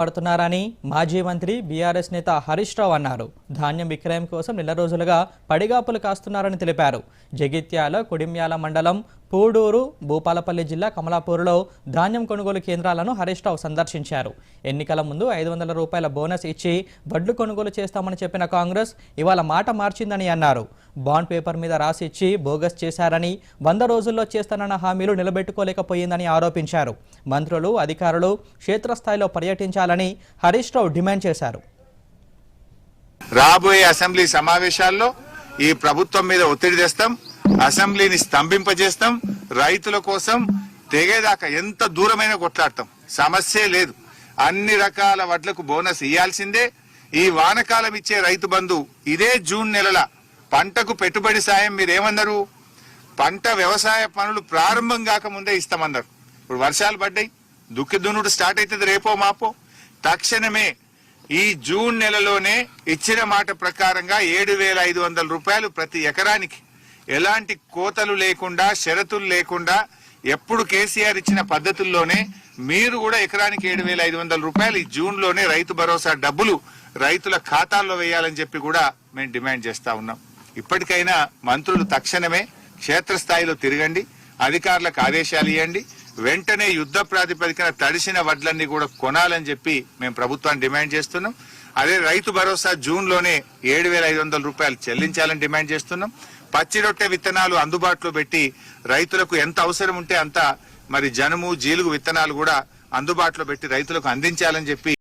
పడుతున్నారని మాజీ మంత్రి బీఆర్ఎస్ నేత హరీష్ రావు అన్నారు. ధాన్యం విక్రయం కోసం నెల రోజులుగా పడిగాపులు కాస్తున్నారని తెలిపారు. జగిత్యాల కొడిమ్యాల మండలం పూడూరు భూపాలపల్లి జిల్లా కమలాపూర్లో ధాన్యం కొనుగోలు కేంద్రాలను హరీష్ రావు సందర్శించారు. ఎన్నికల ముందు ఐదు వందల రూపాయల బోనస్ ఇచ్చి వడ్లు కొనుగోలు చేస్తామని చెప్పిన కాంగ్రెస్ ఇవాళ మాట మార్చిందని అన్నారు. బాండ్ పేపర్ మీద రాసిచ్చి బోగస్ చేశారని వంద రోజుల్లో చేస్తానన్న హామీలు నిలబెట్టుకోలేకపోయిందని ఆరోపించారు. మంత్రులు అధికారులు క్షేత్రస్థాయిలో పర్యటించాలని హరీష్ రావు డిమాండ్ చేశారు. రాబోయే అసెంబ్లీ సమావేశాల్లో ఈ ప్రభుత్వం మీద ఒత్తిడి తెస్తాం అసెంబ్లీని స్తంభింపజేస్తాం రైతుల కోసం తెగేదాకా ఎంత దూరమైన కొట్లాడతాం. సమస్యే లేదు. అన్ని రకాల వడ్లకు బోనస్ ఇవ్వాల్సిందే ఈ వానకాలం ఇచ్చే రైతు బంధు ఇదే జూన్ నెలల పంటకు పెట్టుబడి సాయం మీరేమన్నారు? పంట వ్యవసాయ పనులు ప్రారంభం కాకముందే ఇస్తామన్నారు. ఇప్పుడు వర్షాలు పడ్డాయి. దుక్కి దున్నుడు స్టార్ట్ అవుతుంది రేపో మాపో. తక్షణమే ఈ జూన్ నెలలోనే ఇచ్చిన మాట ప్రకారంగా ఏడు వేల ఐదు వందల రూపాయలు ప్రతి ఎకరానికి. ఎలాంటి కోతలు లేకుండా షరతులు లేకుండా ఎప్పుడు కేసీఆర్ ఇచ్చిన పద్ధతుల్లోనే మీరు కూడా ఎకరానికి ఏడు వేల ఐదు వందల రూపాయలు ఈ జూన్లోనే రైతు భరోసా డబ్బులు రైతుల ఖాతాల్లో వేయాలని చెప్పి కూడా మేము డిమాండ్ చేస్తా ఉన్నాం. ఇప్పటికైనా మంత్రులు తక్షణమే క్షేత్రస్థాయిలో తిరగండి అధికారులకు ఆదేశాలు ఇవ్వండి వెంటనే యుద్ధ ప్రాతిపదికన తడిసిన వడ్లన్నీ కూడా కొనాలని చెప్పి మేము ప్రభుత్వాన్ని డిమాండ్ చేస్తున్నాం. అదే రైతు భరోసా జూన్లోనే ఏడు వేల ఐదు వందల రూపాయలు చెల్లించాలని డిమాండ్ చేస్తున్నాం. పచ్చి రొట్టె విత్తనాలు అందుబాటులో పెట్టి రైతులకు ఎంత అవసరం ఉంటే అంత మరి జనుము జీలుగు విత్తనాలు కూడా అందుబాటులో పెట్టి రైతులకు అందించాలని చెప్పి